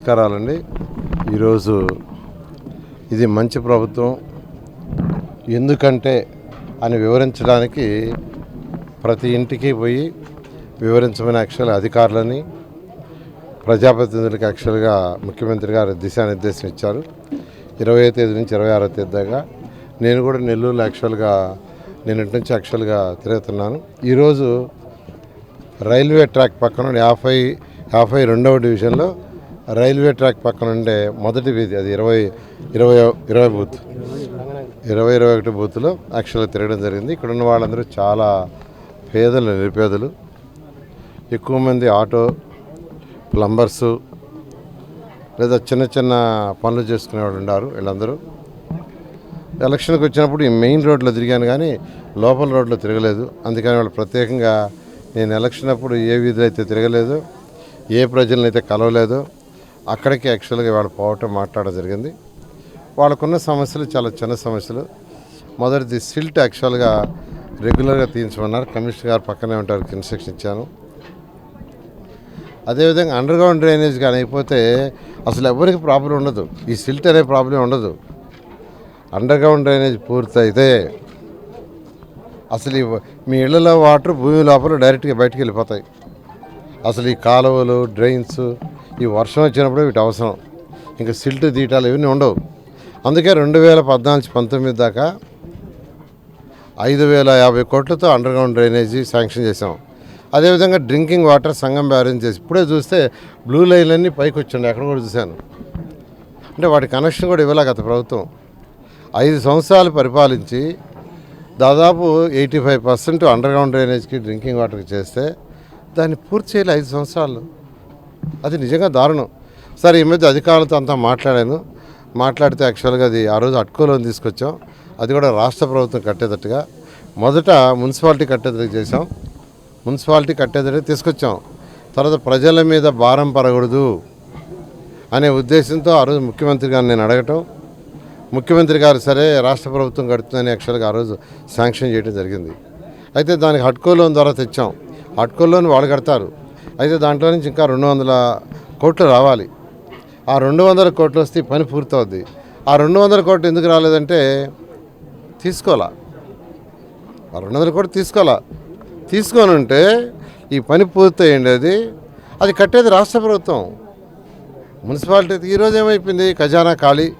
నమస్కారాలండి. ఈరోజు ఇది మంచి ప్రభుత్వం. ఎందుకంటే అని వివరించడానికి ప్రతి ఇంటికి పోయి వివరించమని యాక్చువల్ అధికారులని ప్రజాప్రతినిధులకు యాక్చువల్గా ముఖ్యమంత్రి గారు దిశానిర్దేశం ఇచ్చారు. ఇరవై తేదీ నుంచి ఇరవై ఆరో తేదీ దాకా నేను కూడా నెల్లూరులో యాక్చువల్గా నేను నుంచి యాక్చువల్గా తిరుగుతున్నాను. ఈరోజు రైల్వే ట్రాక్ పక్కన యాభై యాభై రెండవ డివిజన్లో రైల్వే ట్రాక్ పక్కన ఉండే మొదటి వీధి అది ఇరవై ఇరవై ఇరవై బూత్. ఇరవై ఇరవై ఒకటి బూత్లో యాక్చువల్గా తిరగడం జరిగింది. ఇక్కడ ఉన్న వాళ్ళందరూ చాలా పేదలు నిరుపేదలు. ఎక్కువ మంది ఆటో ప్లంబర్సు లేదా చిన్న చిన్న పనులు చేసుకునే వాళ్ళు ఉన్నారు వీళ్ళందరూ. ఎలక్షన్కి వచ్చినప్పుడు ఈ మెయిన్ రోడ్లో తిరిగాను కానీ లోపల రోడ్లో తిరగలేదు. అందుకని వాళ్ళు ప్రత్యేకంగా నేను ఎలక్షన్ అప్పుడు ఏ వీధిలో అయితే తిరగలేదు ఏ ప్రజలను అయితే కలవలేదు అక్కడికి యాక్చువల్గా వాళ్ళు పోవటం మాట్లాడడం జరిగింది. వాళ్ళకున్న సమస్యలు చాలా చిన్న సమస్యలు. మొదటిది సిల్ట్ యాక్చువల్గా రెగ్యులర్గా తీయించమన్నారు. కమిషనర్ గారు పక్కనే ఉంటారు ఇన్స్ట్రక్షన్ ఇచ్చాను. అదేవిధంగా అండర్ గ్రౌండ్ డ్రైనేజ్ కానీ అయిపోతే అసలు ఎవరికి ప్రాబ్లం ఉండదు. ఈ సిల్ట్ అనే ప్రాబ్లం ఉండదు. అండర్ గ్రౌండ్ డ్రైనేజ్ పూర్తయితే అసలు ఈ మీ ఇళ్ళలో వాటర్ భూమి లోపల డైరెక్ట్గా బయటికి వెళ్ళిపోతాయి. అసలు ఈ కాలువలు డ్రైన్స్ ఈ వర్షం వచ్చినప్పుడు వీటి అవసరం. ఇంకా సిల్ట్ తీయటాలు ఇవన్నీ ఉండవు. అందుకే రెండు వేల పద్నాలుగు పంతొమ్మిది దాకా ఐదు వేల యాభై కోట్లతో అండర్ గ్రౌండ్ డ్రైనేజీ శాంక్షన్ చేసాం అదేవిధంగా డ్రింకింగ్ వాటర్ సంఘం బ్యారేజ్ చేసి ఇప్పుడే చూస్తే బ్లూ లైన్లన్నీ పైకి వచ్చిండే అక్కడ కూడా చూశాను. అంటే వాటి కనెక్షన్ కూడా ఇవ్వలే గత ప్రభుత్వం. ఐదు సంవత్సరాలు పరిపాలించి దాదాపు eighty five percent underground డ్రైనేజ్కి డ్రింకింగ్ వాటర్కి చేస్తే దాన్ని పూర్తి చేయాలి ఐదు సంవత్సరాలు. అది నిజంగా దారుణం. సార్ ఈ మధ్య అధికారులతో అంతా మాట్లాడాను. మాట్లాడితే యాక్చువల్గా అది ఆ రోజు అట్కోలోని తీసుకొచ్చాం. అది కూడా రాష్ట్ర ప్రభుత్వం కట్టేటట్టుగా. మొదట మున్సిపాలిటీ కట్టేటట్టు చేసాం మున్సిపాలిటీ కట్టేటట్టు తీసుకొచ్చాం. తర్వాత ప్రజల మీద భారం పడకూడదు అనే ఉద్దేశంతో ఆ రోజు ముఖ్యమంత్రి గారిని నేను అడగటం. ముఖ్యమంత్రి గారు సరే రాష్ట్ర ప్రభుత్వం కడుతుందని యాక్చువల్గా ఆ రోజు శాంక్షన్ చేయడం జరిగింది. అయితే దానికి హట్కో లోన్ ద్వారా తెచ్చాం. హట్కో లోన్ వాళ్ళు కడతారు. అయితే దాంట్లో నుంచి ఇంకా రెండు వందల కోట్లు రావాలి. ఆ రెండు వందల కోట్లు వస్తే పని పూర్తవుద్ది. ఆ రెండు వందల కోట్లు ఎందుకు రాలేదంటే తీసుకోవాలా? ఆ రెండు వందల కోట్లు తీసుకోవాలా? తీసుకొని ఉంటే ఈ పని పూర్తయ్యేది. అది అది కట్టేది రాష్ట్ర ప్రభుత్వం. మున్సిపాలిటీ ఈరోజు ఏమైపోయింది? ఖజానా ఖాళీ.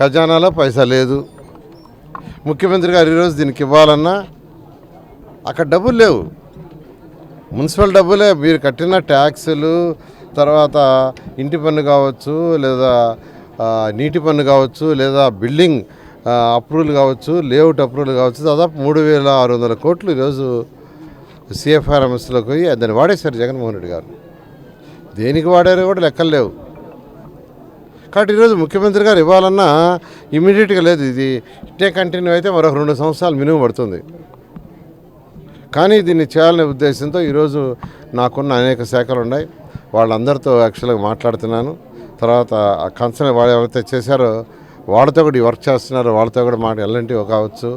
ఖజానాలో పైసా లేదు. ముఖ్యమంత్రి గారు ఈరోజు దీనికి ఇవ్వాలన్నా అక్కడ డబ్బులు లేవు. మున్సిపల్ డబ్బులే మీరు కట్టిన ట్యాక్సులు తర్వాత ఇంటి పన్ను కావచ్చు లేదా నీటి పన్ను కావచ్చు లేదా బిల్డింగ్ అప్రూవల్ కావచ్చు లేఅవుట్ అప్రూవల్ కావచ్చు దాదాపు మూడు వేల ఆరు వందల కోట్లు ఈరోజు సిఎఫ్ఆర్ఎంఎస్లోకి పోయి దాన్ని వాడేశారు జగన్మోహన్ రెడ్డి గారు. దేనికి వాడారో కూడా లెక్కలు లేవు. కాబట్టి ఈరోజు ముఖ్యమంత్రి గారు ఇవ్వాలన్నా ఇమీడియట్గా లేదు ఇది. ఇట్టే కంటిన్యూ అయితే మరొక రెండు సంవత్సరాలు మినిమం పడుతుంది. కానీ దీన్ని చేయాలనే ఉద్దేశంతో ఈరోజు నాకున్న అనేక శాఖలు ఉన్నాయి వాళ్ళందరితో యాక్చువల్గా మాట్లాడుతున్నాను. తర్వాత ఆ వాళ్ళు ఎవరైతే చేశారో వాళ్ళతో కూడా ఈ వర్క్ చేస్తున్నారో. వాళ్ళతో కూడా మాట ఎల్ఎన్టీ కావచ్చు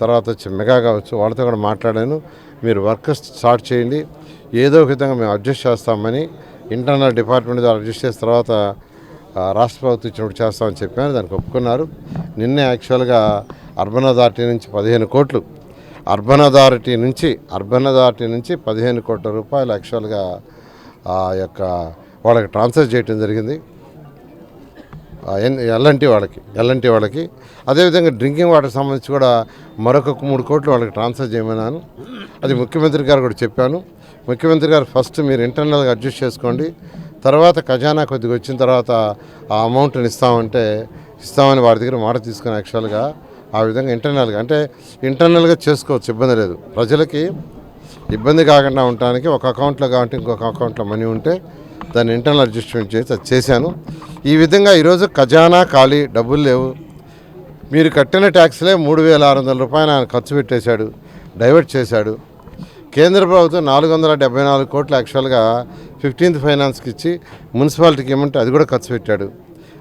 తర్వాత వచ్చి మెగా కావచ్చు వాళ్ళతో కూడా మాట్లాడాను. మీరు వర్క్ స్టార్ట్ చేయండి. ఏదో ఒక విధంగా మేము అడ్జస్ట్ చేస్తామని ఇంటర్నల్ డిపార్ట్మెంట్ ద్వారా అడ్జస్ట్ చేసిన తర్వాత రాష్ట్ర ప్రభుత్వం ఇచ్చినప్పుడు చేస్తామని చెప్పాను. దానికి ఒప్పుకున్నారు. నిన్నే యాక్చువల్గా అర్బన్ అథారిటీ నుంచి పదిహేను కోట్లు అర్బన్ అథారిటీ నుంచి అర్బన్ అథారిటీ నుంచి పదిహేను కోట్ల రూపాయలు యాక్చువల్గా ఆ యొక్క వాళ్ళకి ట్రాన్స్ఫర్ చేయటం జరిగింది. ఎల్ఎన్టీ వాళ్ళకి ఎల్ఎన్టీ వాళ్ళకి. అదేవిధంగా డ్రింకింగ్ వాటర్ సంబంధించి కూడా మరొక మూడు కోట్లు వాళ్ళకి ట్రాన్స్ఫర్ చేయమన్నాను. అది ముఖ్యమంత్రి గారు కూడా చెప్పాను. ముఖ్యమంత్రి గారు ఫస్ట్ మీరు ఇంటర్నల్గా అడ్జస్ట్ చేసుకోండి. తర్వాత ఖజానా కొద్దిగా వచ్చిన తర్వాత ఆ అమౌంట్ని ఇస్తామంటే ఇస్తామని వారి దగ్గర మాట తీసుకుని యాక్చువల్గా ఆ విధంగా ఇంటర్నల్గా అంటే ఇంటర్నల్గా చేసుకోవచ్చు ఇబ్బంది లేదు. ప్రజలకి ఇబ్బంది కాకుండా ఉండటానికి ఒక అకౌంట్లో కాబట్టి ఇంకొక అకౌంట్లో మనీ ఉంటే దాన్ని ఇంటర్నల్ అడ్జస్ట్మెంట్ చేసి అది చేశాను. ఈ విధంగా ఈరోజు ఖజానా ఖాళీ డబ్బులు లేవు. మీరు కట్టిన ట్యాక్స్లే మూడు వేల ఆరు వందల రూపాయలు ఆయన ఖర్చు పెట్టేశాడు డైవర్ట్ చేశాడు. కేంద్ర ప్రభుత్వం నాలుగు వందల డెబ్బై నాలుగు కోట్లు యాక్చువల్గా ఫిఫ్టీన్త్ ఫైనాన్స్కి ఇచ్చి మున్సిపాలిటీకి ఇమ్మంటే అది కూడా ఖర్చు పెట్టాడు.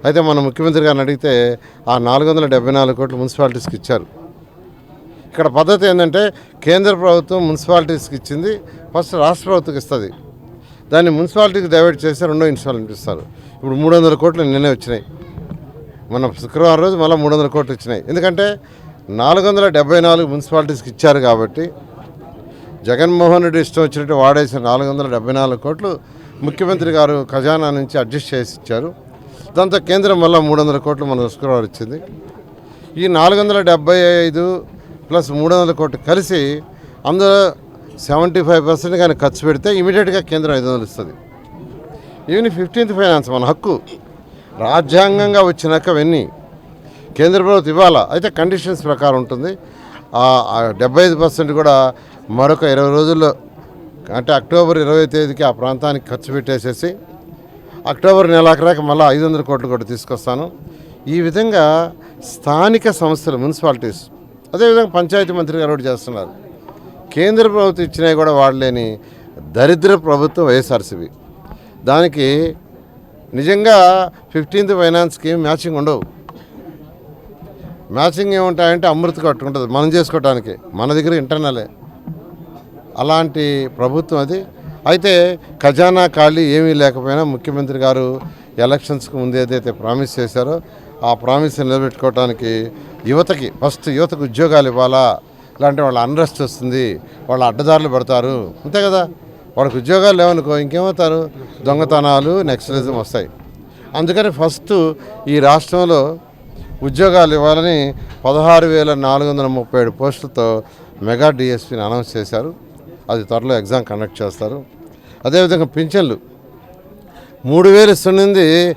అయితే మన ముఖ్యమంత్రి గారిని అడిగితే ఆ నాలుగు వందల డెబ్బై నాలుగు కోట్లు మున్సిపాలిటీస్కి ఇచ్చారు. ఇక్కడ పద్ధతి ఏంటంటే కేంద్ర ప్రభుత్వం మున్సిపాలిటీస్కి ఇచ్చింది ఫస్ట్ రాష్ట్ర ప్రభుత్వకి ఇస్తుంది. దాన్ని మున్సిపాలిటీకి డైవర్ట్ చేస్తే రెండో ఇన్స్టాల్మెంట్ ఇస్తారు ఇప్పుడు మూడు వందల కోట్లు నిన్నే వచ్చినాయి. మన శుక్రవారం రోజు మళ్ళీ మూడు వందల కోట్లు వచ్చినాయి. ఎందుకంటే నాలుగు వందల డెబ్బై నాలుగు మున్సిపాలిటీస్కి ఇచ్చారు కాబట్టి జగన్మోహన్ రెడ్డి ఇష్టం వచ్చినట్టు వాడేసిన నాలుగు వందల డెబ్బై నాలుగు కోట్లు ముఖ్యమంత్రి గారు ఖజానా నుంచి అడ్జస్ట్ చేసి ఇచ్చారు. దాంతో కేంద్రం వల్ల మూడు వందల కోట్లు మన శుక్రవారం ఇచ్చింది. ఈ నాలుగు వందల డెబ్బై ఐదు ప్లస్ మూడు వందల కోట్లు కలిసి అందులో సెవెంటీ ఫైవ్ పర్సెంట్ కానీ ఖర్చు పెడితే ఇమీడియట్గా కేంద్రం ఐదు వందలు ఇస్తుంది. ఈవెన్ ఫిఫ్టీన్త్ ఫైనాన్స్ మన హక్కు. రాజ్యాంగంగా వచ్చినాక అవన్నీ కేంద్ర ప్రభుత్వం ఇవ్వాలా? అయితే కండిషన్స్ ప్రకారం ఉంటుంది. డెబ్బై ఐదు పర్సెంట్ కూడా మరొక ఇరవై రోజుల్లో అంటే అక్టోబర్ ఇరవై తేదీకి ఆ ప్రాంతానికి ఖర్చు పెట్టేసేసి అక్టోబర్ నెలాఖరాక మళ్ళీ ఐదు వందల కోట్లు కూడా తీసుకొస్తాను. ఈ విధంగా స్థానిక సంస్థలు మున్సిపాలిటీస్ అదేవిధంగా పంచాయతీ మంత్రి గారు కూడా చేస్తున్నారు. కేంద్ర ప్రభుత్వం ఇచ్చినవి కూడా వాడలేని దరిద్ర ప్రభుత్వం వైఎస్ఆర్సీబీ దానికి నిజంగా ఫిఫ్టీన్త్ ఫైనాన్స్కి మ్యాచింగ్ ఉండవు. మ్యాచింగ్ ఏముంటాయంటే అమృత కట్టుకుంటుంది మనం చేసుకోవటానికి. మన దగ్గర ఇంటర్నలే. అలాంటి ప్రభుత్వం అది. అయితే ఖజానా ఖాళీ ఏమీ లేకపోయినా ముఖ్యమంత్రి గారు ఎలక్షన్స్కి ముందు ఏదైతే ప్రామిస్ చేశారో ఆ ప్రామిస్ నిలబెట్టుకోవడానికి యువతకి ఫస్ట్ యువతకు ఉద్యోగాలు ఇవ్వాలా? ఇలాంటి వాళ్ళ అన్రెస్ట్ వస్తుంది వాళ్ళ అడ్డదారులు పడతారు. అంతే కదా? వాళ్ళకి ఉద్యోగాలు లేవనుకో ఇంకేమవుతారు? దొంగతనాలు నెక్సలిజం వస్తాయి. అందుకని ఫస్ట్ ఈ రాష్ట్రంలో ఉద్యోగాలు ఇవ్వాలని పదహారు వేల నాలుగు వందల ముప్పై ఏడు పోస్టులతో మెగా డిఎస్పీని అనౌన్స్ చేశారు. అది త్వరలో ఎగ్జామ్ కండక్ట్ చేస్తారు. అదేవిధంగా పింఛన్లు. మూడు వేలు ఇస్తున్నది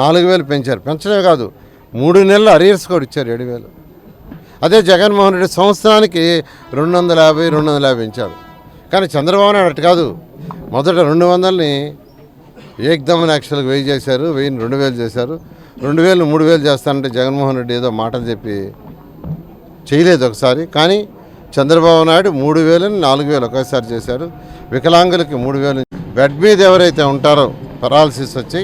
నాలుగు వేలు పెంచారు. పెంచడమే కాదు మూడు నెలలు అరియర్స్ కూడా ఇచ్చారు ఏడు వేలు. అదే జగన్మోహన్ రెడ్డి సంవత్సరానికి రెండు వందల యాభై రెండు వందల యాభై పెంచారు. కానీ చంద్రబాబు నాయుడు అట్టు కాదు. మొదట రెండు వందలని ఏకదమని యాక్చువల్గా వెయ్యి చేశారు వెయ్యిని రెండు వేలు చేశారు. రెండు వేలు మూడు వేలు చేస్తానంటే జగన్మోహన్ రెడ్డి ఏదో మాటలు చెప్పి చేయలేదు ఒకసారి. కానీ చంద్రబాబు నాయుడు మూడు వేలని నాలుగు వేలు ఒకేసారి చేశారు. వికలాంగులకి మూడు వేలు. బెడ్ మీద ఎవరైతే ఉంటారో పెరాలసిస్ వచ్చి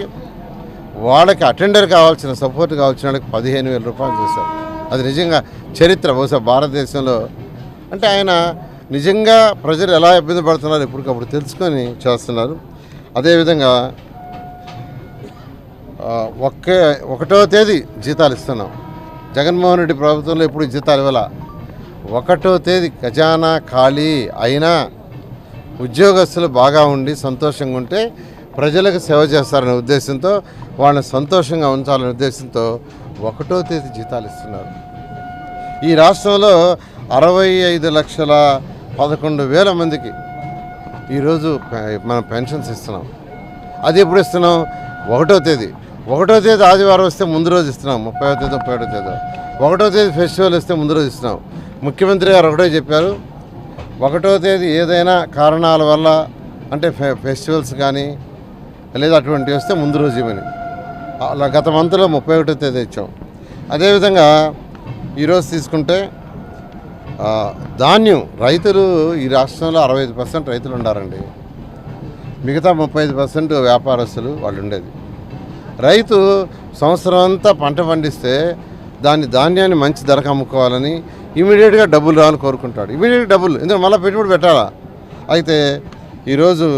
వాళ్ళకి అటెండర్ కావాల్సిన సపోర్ట్ కావాల్సిన వాళ్ళకి పదిహేను వేల రూపాయలు చేశారు. అది నిజంగా చరిత్ర. బహుశా భారతదేశంలో అంటే ఆయన నిజంగా ప్రజలు ఎలా ఇబ్బంది పడుతున్నారు ఇప్పటికప్పుడు తెలుసుకొని చేస్తున్నారు. అదేవిధంగా ఒకే ఒకటో తేదీ జీతాలు ఇస్తున్నాం. జగన్మోహన్ రెడ్డి ప్రభుత్వంలో ఎప్పుడు జీతాలు ఇవ్వాల? ఒకటో తేదీ ఖజానా ఖాళీ అయినా ఉద్యోగస్తులు బాగా ఉండి సంతోషంగా ఉంటే ప్రజలకు సేవ చేస్తారనే ఉద్దేశంతో వాళ్ళని సంతోషంగా ఉంచాలనే ఉద్దేశంతో ఒకటో తేదీ జీతాలు ఇస్తున్నారు. ఈ రాష్ట్రంలో అరవై ఐదు లక్షల పదకొండు వేల మందికి ఈరోజు పె- మనం పెన్షన్స్ ఇస్తున్నాం. అది ఎప్పుడు ఇస్తున్నాం? ఒకటో తేదీ. ఒకటో తేదీ ఆదివారం వస్తే ముందు రోజు ఇస్తున్నాం. ముప్పై తేదీ ముప్పై ఒకటో తేదీ. ఒకటో తేదీ ఫెస్టివల్ వస్తే ముందు రోజు ఇస్తున్నాం. ముఖ్యమంత్రి గారు ఒకటే చెప్పారు ఒకటో తేదీ ఏదైనా కారణాల వల్ల అంటే ఫె ఫెస్టివల్స్ కానీ లేదా అటువంటివి వస్తే ముందు రోజు ఇవ్వని. అలా గత మంత్లో ముప్పై ఒకటో తేదీ ఇచ్చాం. అదేవిధంగా ఈరోజు తీసుకుంటే ధాన్యం రైతులు ఈ రాష్ట్రంలో అరవై ఐదు పర్సెంట్ రైతులు ఉండారండి. మిగతా ముప్పై ఐదు పర్సెంట్ వ్యాపారస్తులు వాళ్ళు ఉండేది. రైతు సంవత్సరం అంతా పంట పండిస్తే దాని ధాన్యాన్ని మంచి ధరకు అమ్ముకోవాలని ఇమీడియట్గా డబ్బులు రావాలని కోరుకుంటాడు. ఇమీడియట్ డబ్బులు. ఎందుకంటే మళ్ళీ పెట్టుబడి పెట్టాలా? అయితే ఈరోజు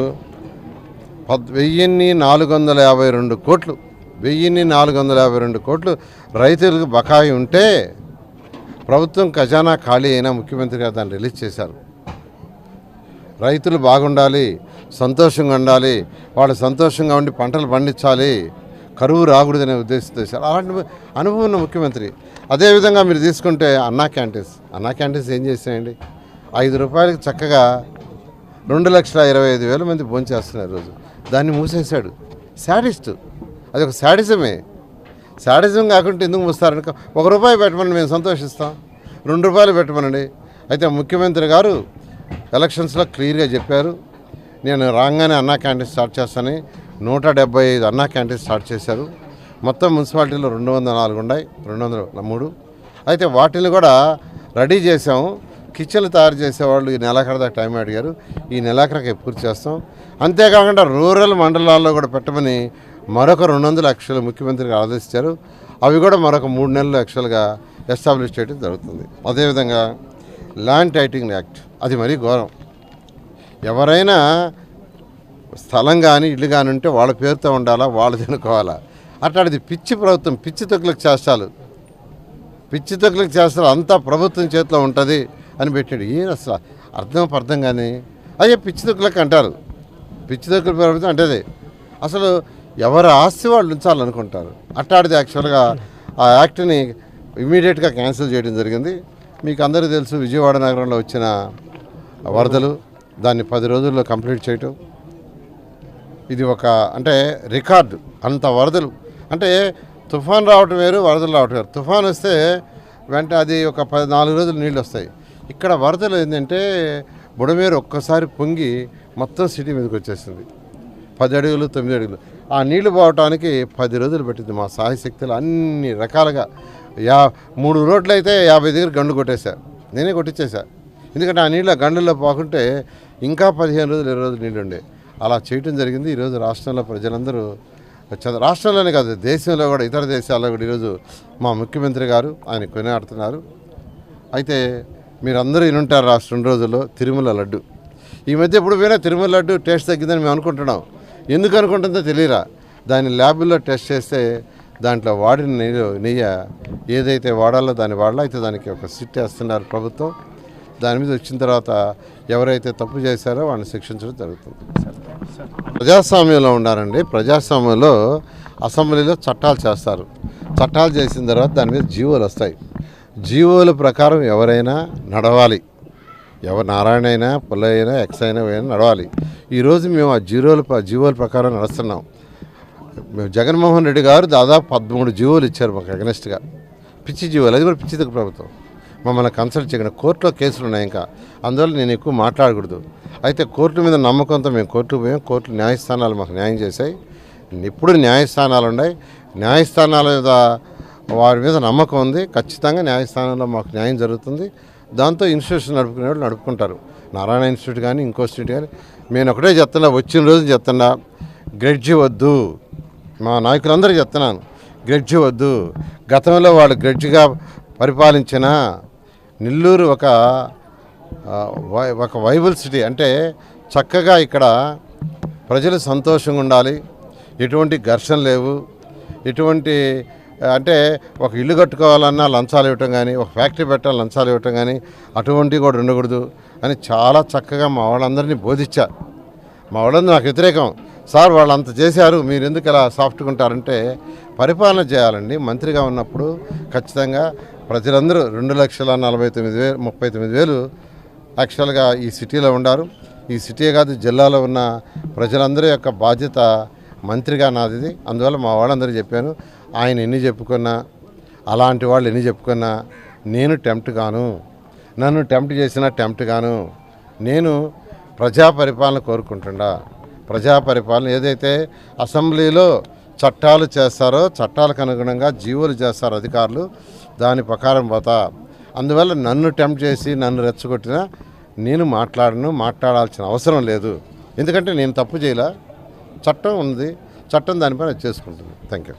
పద్ వెయ్యిన్ని నాలుగు వందల యాభై రెండు కోట్లు. వెయ్యిన్ని నాలుగు వందల యాభై రెండు కోట్లు రైతులకు బకాయి ఉంటే ప్రభుత్వం ఖజానా ఖాళీ అయినా ముఖ్యమంత్రి గారు దాన్ని రిలీజ్ చేశారు. రైతులు బాగుండాలి సంతోషంగా ఉండాలి వాళ్ళు సంతోషంగా ఉండి పంటలు పండించాలి కరువు రాకూడదనే ఉద్దేశంతో అలాంటి అనుభవం ఉన్న ముఖ్యమంత్రి. అదేవిధంగా మీరు తీసుకుంటే అన్నా క్యాంటీన్స్ అన్నా క్యాంటీన్స్ ఏం చేసాయండి ఐదు రూపాయలకి చక్కగా రెండు లక్షల ఇరవై ఐదు వేల మంది భోంచేస్తున్నారు రోజు దాన్ని మూసేశాడు. శాడిస్ట్. అది ఒక శాడిజమే. శాడిజం కాకుండా ఎందుకు మూస్తారనుకో ఒక రూపాయి పెట్టమని మేము సంతోషిస్తాం. రెండు రూపాయలు పెట్టమనండి. అయితే ముఖ్యమంత్రి గారు ఎలక్షన్స్లో క్లియర్గా చెప్పారు. నేను రాగానే అన్నా క్యాంటీన్ స్టార్ట్ చేస్తానని నూట డెబ్బై ఐదు అన్నా క్యాంటీన్ స్టార్ట్ చేశారు. మొత్తం మున్సిపాలిటీలో రెండు వందల నాలుగు ఉన్నాయి రెండు వందల మూడు. అయితే వాటిని కూడా రెడీ చేసాము కిచెన్లు తయారు చేసేవాళ్ళు ఈ నెలాఖరు దాకా టైం అడిగారు. ఈ నెలాఖరికి పూర్తి చేస్తాం. అంతేకాకుండా రూరల్ మండలాల్లో కూడా పెట్టమని మరొక రెండు వందల లక్షలు ముఖ్యమంత్రికి ఆదేశించారు. అవి కూడా మరొక మూడు నెలలు యాక్చువల్గా ఎస్టాబ్లిష్ చేయడం జరుగుతుంది. అదేవిధంగా ల్యాండ్ టైటింగ్ యాక్ట్ అది మరీ ఘోరం. ఎవరైనా స్థలం కానీ ఇల్లు కానీ ఉంటే వాళ్ళ పేరుతో ఉండాలా వాళ్ళు తినుకోవాలా? అట్లాంటిది పిచ్చి ప్రభుత్వం పిచ్చి తొక్కులకు చేస్తాలు పిచ్చి తొక్కులకు చేస్తారు అంతా ప్రభుత్వం చేతిలో ఉంటుంది అని పెట్టాడు. ఏం అసలు అర్థం అర్థం కానీ అయ్యే పిచ్చి తొక్కులకు అంటారు. పిచ్చి తొక్కుల ప్రభుత్వం అంటేది అసలు ఎవరి ఆస్తి వాళ్ళు ఉంచాలనుకుంటారు. అట్లాంటిది యాక్చువల్గా ఆ యాక్ట్ని ఇమీడియట్గా క్యాన్సిల్ చేయడం జరిగింది. మీకు అందరూ తెలుసు విజయవాడ నగరంలో వచ్చిన వరదలు. దాన్ని పది రోజుల్లో కంప్లీట్ చేయటం. ఇది ఒక అంటే రికార్డు అంత వరదలు. అంటే తుఫాన్ రావటం వేరు వరదలు రావటం వేరు. తుఫాన్ వస్తే వెంట అది ఒక పది నాలుగు రోజులు నీళ్ళు వస్తాయి. ఇక్కడ వరదలు ఏంటంటే బుడమేరు ఒక్కసారి పొంగి మొత్తం సిటీ మీదకి వచ్చేసింది. పది అడుగులు తొమ్మిది అడుగులు. ఆ నీళ్ళు పోవటానికి పది రోజులు పెట్టింది మా సాయశక్తులు అన్ని రకాలుగా. యా మూడు రోడ్లు అయితే యాభై దగ్గర గండు కొట్టేశా. నేనే కొట్టించేశా ఎందుకంటే ఆ నీళ్ళ ఆ గండుల్లో పోకుంటే ఇంకా పదిహేను రోజులు ఇరవై రోజులు నీళ్ళు ఉండే. అలా చేయటం జరిగింది. ఈరోజు రాష్ట్రంలో ప్రజలందరూ రాష్ట్రంలోనే కాదు దేశంలో కూడా ఇతర దేశాల్లో కూడా ఈరోజు మా ముఖ్యమంత్రి గారు ఆయన కొనియాడుతున్నారు. అయితే మీరందరూ వినుంటారు రాష్ట్ర రెండు రోజుల్లో తిరుమల లడ్డు. ఈ మధ్య ఎప్పుడు పోయినా తిరుమల లడ్డు టేస్ట్ తగ్గిందని మేము అనుకుంటున్నాం. ఎందుకు అనుకుంటుందో తెలియరా? దాన్ని ల్యాబుల్లో టెస్ట్ చేస్తే దాంట్లో వాడిన నెయ్యి నెయ్యి ఏదైతే వాడాలో దాన్ని వాడాలో అయితే దానికి ఒక సిట్ వేస్తున్నారు ప్రభుత్వం. దాని మీద వచ్చిన తర్వాత ఎవరైతే తప్పు చేశారో వాళ్ళని శిక్షించడం జరుగుతుంది. ప్రజాస్వామ్యంలో ఉన్నారండి. ప్రజాస్వామ్యంలో అసెంబ్లీలో చట్టాలు చేస్తారు. చట్టాలు చేసిన తర్వాత దాని మీద జీవోలు వస్తాయి. జీవోల ప్రకారం ఎవరైనా నడవాలి. ఎవరు నారాయణ అయినా పుల్లయ్య అయినా ఎక్స్ అయినా అయినా నడవాలి. ఈరోజు మేము ఆ జీరోల జీవోల ప్రకారం నడుస్తున్నాం. మేము జగన్మోహన్ రెడ్డి గారు దాదాపు పదమూడు జీవోలు ఇచ్చారు మాకు అగనెస్ట్గా. పిచ్చి జీవోలు. అది కూడా పిచ్చి ప్రభుత్వం. మమ్మల్ని కన్సల్ట్ చేయకుండా కోర్టులో కేసులు ఉన్నాయి ఇంకా. అందువల్ల నేను ఎక్కువ మాట్లాడకూడదు. అయితే కోర్టు మీద నమ్మకంతో మేము కోర్టుకు పోయాం. కోర్టు న్యాయస్థానాలు మాకు న్యాయం చేశాయి. ఇప్పుడు న్యాయస్థానాలు ఉన్నాయి? న్యాయస్థానాల మీద వారి మీద నమ్మకం ఉంది. ఖచ్చితంగా న్యాయస్థానంలో మాకు న్యాయం జరుగుతుంది. దాంతో ఇన్స్టిట్యూషన్ నడుపుకునే వాళ్ళు నడుపుకుంటారు. నారాయణ ఇన్స్టిట్యూట్ కానీ ఇంకో ఇన్స్టిట్యూట్ కానీ. నేను ఒకటే చెప్తున్నా వచ్చిన రోజు చెప్తున్నా గ్రెడ్జి వద్దు. మా నాయకులందరికీ చెప్తున్నాను గ్రెడ్జి వద్దు. గతంలో వాళ్ళు గ్రెడ్జిగా పరిపాలించిన నెల్లూరు ఒక వై- ఒక వైబుల్ సిటీ. అంటే చక్కగా ఇక్కడ ప్రజలు సంతోషంగా ఉండాలి. ఎటువంటి ఘర్షణ లేవు. ఎటువంటి అంటే ఒక ఇల్లు కట్టుకోవాలన్నా లంచాలు ఇవ్వటం కానీ ఒక ఫ్యాక్టరీ పెట్టాలి లంచాలు ఇవ్వటం కానీ అటువంటివి కూడా ఉండకూడదు అని చాలా చక్కగా మా వాళ్ళందరినీ బోధించా. మా వాళ్ళందరూ నాకు వ్యతిరేకం. సార్ వాళ్ళు అంత చేశారు. మీరు ఎందుకు ఇలా సాఫ్ట్గా ఉంటారంటే పరిపాలన చేయాలండి. మంత్రిగా ఉన్నప్పుడు ఖచ్చితంగా ప్రజలందరూ రెండు లక్షల నలభై తొమ్మిది వేలు ముప్పై తొమ్మిది వేలు యాక్చువల్గా ఈ సిటీలో ఉండారు. ఈ సిటీ కాదు జిల్లాలో ఉన్న ప్రజలందరి యొక్క బాధ్యత మంత్రిగా నాది ఇది. అందువల్ల మా వాళ్ళందరూ చెప్పాను ఆయన ఎన్ని చెప్పుకున్నా అలాంటి వాళ్ళు ఎన్ని చెప్పుకున్నా నేను టెంప్ట్ గాను. నన్ను టెంప్ట్ చేసినా టెంప్ట్ గాను. నేను ప్రజా పరిపాలన కోరుకుంటుండా ప్రజా పరిపాలన ఏదైతే అసెంబ్లీలో చట్టాలు చేస్తారో చట్టాలకు అనుగుణంగా జీవోలు చేస్తారు అధికారులు. దాని ప్రకారం పోతా అందువల్ల నన్ను టెంప్ట్ చేసి నన్ను రెచ్చగొట్టినా నేను మాట్లాడను మాట్లాడాల్సిన అవసరం లేదు. ఎందుకంటే నేను తప్పు చేయలే. చట్టం ఉంది చట్టం దానిపైన చేసుకుంటుంది థ్యాంక్ యూ